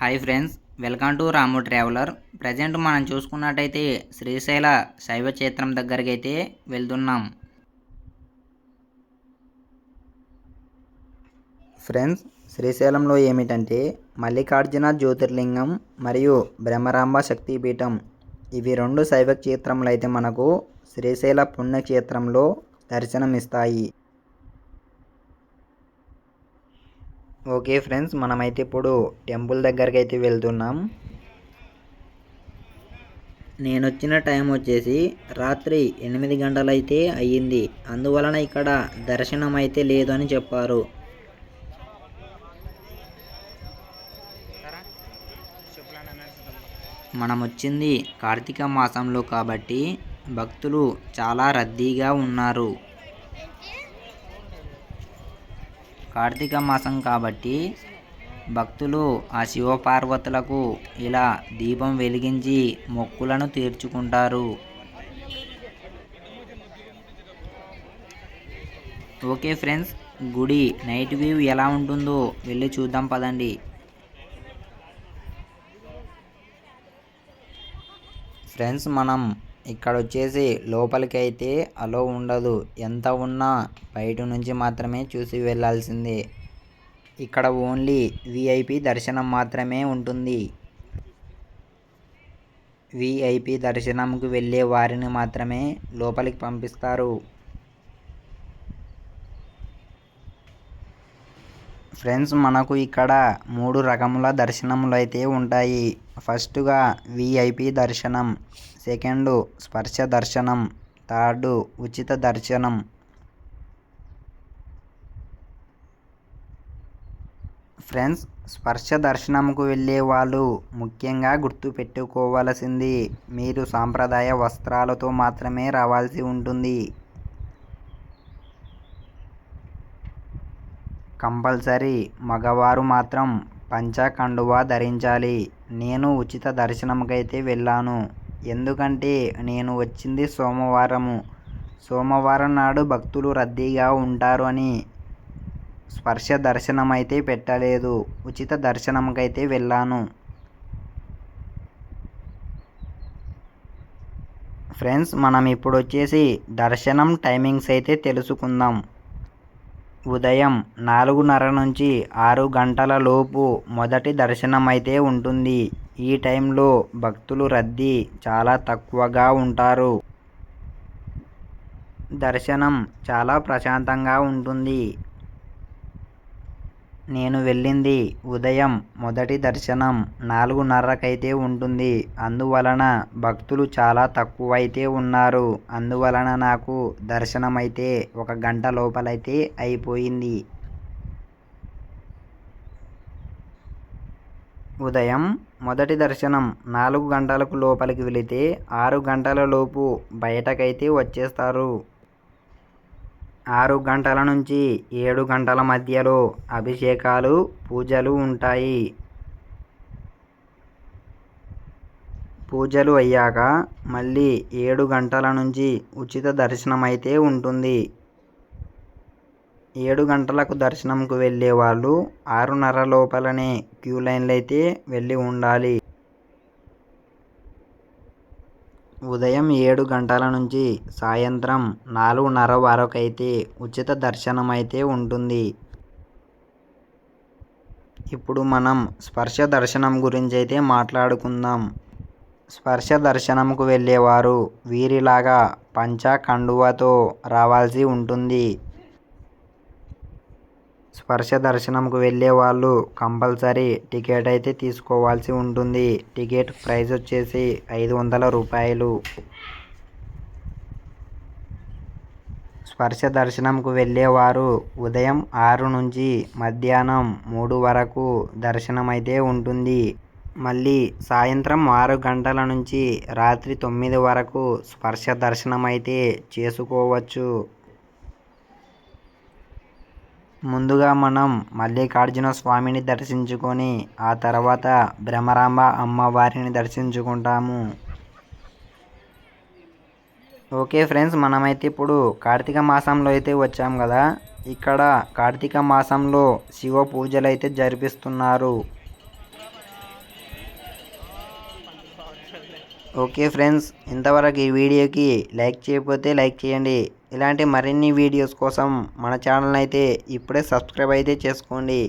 Hi friends welcome to Ramu traveller. Present మనం చూసుకున్నట్టయితే శ్రీశైల శైవ క్షేత్రం దగ్గరికి అయితే వెళ్తున్నాం. ఫ్రెండ్స్ శ్రీశైలంలో ఏమిటంటే మల్లికార్జున జ్యోతిర్లింగం మరియు బ్రహ్మరాంబ శక్తిపీఠం. ఇవి రెండు శైవ క్షేత్రములు అయితే మనకు శ్రీశైల పుణ్యక్షేత్రంలో దర్శనమిస్తాయి. ఓకే ఫ్రెండ్స్ మనమైతే ఇప్పుడు టెంపుల్ దగ్గరికి అయితే వెళ్తున్నాం. నేను వచ్చిన టైం వచ్చేసి రాత్రి ఎనిమిది గంటలైతే అయ్యింది. అందువలన ఇక్కడ దర్శనం అయితే లేదు అని చెప్పారు. మనం వచ్చింది కార్తీక మాసంలో కాబట్టి భక్తులు చాలా రద్దీగా ఉన్నారు. కార్తీక మాసం కాబట్టి భక్తులు ఆ శివపార్వతులకు ఇలా దీపం వెలిగించి మొక్కులను తీర్చుకుంటారు. ఓకే ఫ్రెండ్స్ గుడి నైట్ వ్యూ ఎలా ఉంటుందో వెళ్ళి చూద్దాం పదండి. ఫ్రెండ్స్ మనం ఇక్కడ వచ్చేసి లోపలికి అయితే అలో ఉండదు. ఎంత ఉన్నా బయట నుంచి మాత్రమే చూసి వెళ్ళాల్సిందే. ఇక్కడ ఓన్లీ విఐపి దర్శనం మాత్రమే ఉంటుంది. విఐపి దర్శనంకు వెళ్ళే వారిని మాత్రమే లోపలికి పంపిస్తారు. ఫ్రెండ్స్ మనకు ఇక్కడ మూడు రకముల దర్శనములు అయితే ఉంటాయి. ఫస్ట్గా విఐపి దర్శనం సెకండు స్పర్శ దర్శనం థర్డ్ ఉచిత దర్శనం. ఫ్రెండ్స్ స్పర్శ దర్శనంకు వెళ్ళే వాళ్ళు ముఖ్యంగా గుర్తుపెట్టుకోవలసింది మీరు సాంప్రదాయ వస్త్రాలతో మాత్రమే రావాల్సి ఉంటుంది. కంపల్సరీ మగవారు మాత్రం పంచ కండువా ధరించాలి. నేను ఉచిత దర్శనంకైతే వెళ్ళాను. ఎందుకంటే నేను వచ్చింది సోమవారము. సోమవారం నాడు భక్తులు రద్దీగా ఉంటారు అని స్పర్శ దర్శనం అయితే పెట్టలేదు. ఉచిత దర్శనంకైతే వెళ్ళాను. ఫ్రెండ్స్ మనం ఇప్పుడు వచ్చేసి దర్శనం టైమింగ్స్ అయితే తెలుసుకుందాం. ఉదయం నాలుగున్నర నుంచి ఆరు గంటల లోపు మొదటి దర్శనం అయితే ఉంటుంది. ఈ టైంలో భక్తులు రద్దీ చాలా తక్కువగా ఉంటారు. దర్శనం చాలా ప్రశాంతంగా ఉంటుంది. నేను వెళ్ళింది. ఉదయం మొదటి దర్శనం నాలుగున్నరకైతే ఉంటుంది. అందువలన భక్తులు చాలా తక్కువైతే ఉన్నారు. అందువలన నాకు దర్శనం అయితే ఒక గంట లోపలైతే అయిపోయింది. ఉదయం మొదటి దర్శనం నాలుగు గంటలకు లోపలికి వెళితే ఆరు గంటల లోపు బయటకైతే వచ్చేస్తారు. ఆరు గంటల నుంచి ఏడు గంటల మధ్యలో అభిషేకాలు పూజలు ఉంటాయి. పూజలు అయ్యాక మళ్ళీ ఏడు గంటల నుంచి ఉచిత దర్శనం అయితే ఉంటుంది. ఏడు గంటలకు దర్శనంకు వెళ్ళే వాళ్ళు ఆరున్నర లోపలనే క్యూ లైన్లు అయితే వెళ్ళి ఉండాలి. ఉదయం ఏడు గంటల నుంచి సాయంత్రం నాలుగున్నర వరకు అయితే ఉచిత దర్శనం అయితే ఉంటుంది. ఇప్పుడు మనం స్పర్శ దర్శనం గురించి అయితే మాట్లాడుకుందాం. స్పర్శ దర్శనంకు వెళ్ళేవారు వీరిలాగా పంచ కండువతో రావాల్సి ఉంటుంది. స్పర్శ దర్శనంకు వెళ్ళే వాళ్ళు కంపల్సరీ టికెట్ అయితే తీసుకోవాల్సి ఉంటుంది. టికెట్ ప్రైస్ వచ్చేసి ఐదు వందల రూపాయలు. స్పర్శ దర్శనంకు వెళ్ళేవారు ఉదయం ఆరు నుంచి మధ్యాహ్నం మూడు వరకు దర్శనం అయితే ఉంటుంది. మళ్ళీ సాయంత్రం ఆరు గంటల నుంచి రాత్రి తొమ్మిది వరకు స్పర్శ దర్శనం అయితే చేసుకోవచ్చు. ముందుగా మనం మల్లికార్జున స్వామిని దర్శించుకొని ఆ తర్వాత భ్రమరాంబ అమ్మవారిని దర్శించుకుంటాము. ఓకే ఫ్రెండ్స్ మనమైతే ఇప్పుడు కార్తీక మాసంలో అయితే వచ్చాం కదా. ఇక్కడ కార్తీక మాసంలో శివ పూజలు అయితే జరిపిస్తున్నారు. ఓకే ఫ్రెండ్స్ ఇంతవరకు ఈ వీడియోకి లైక్ చేయకపోతే లైక్ చేయండి. ఇలాంటి మరిన్ని వీడియోస్ కోసం మన ఛానల్ అయితే ఇప్పుడే సబ్స్క్రైబ్ అయితే చేసుకోండి.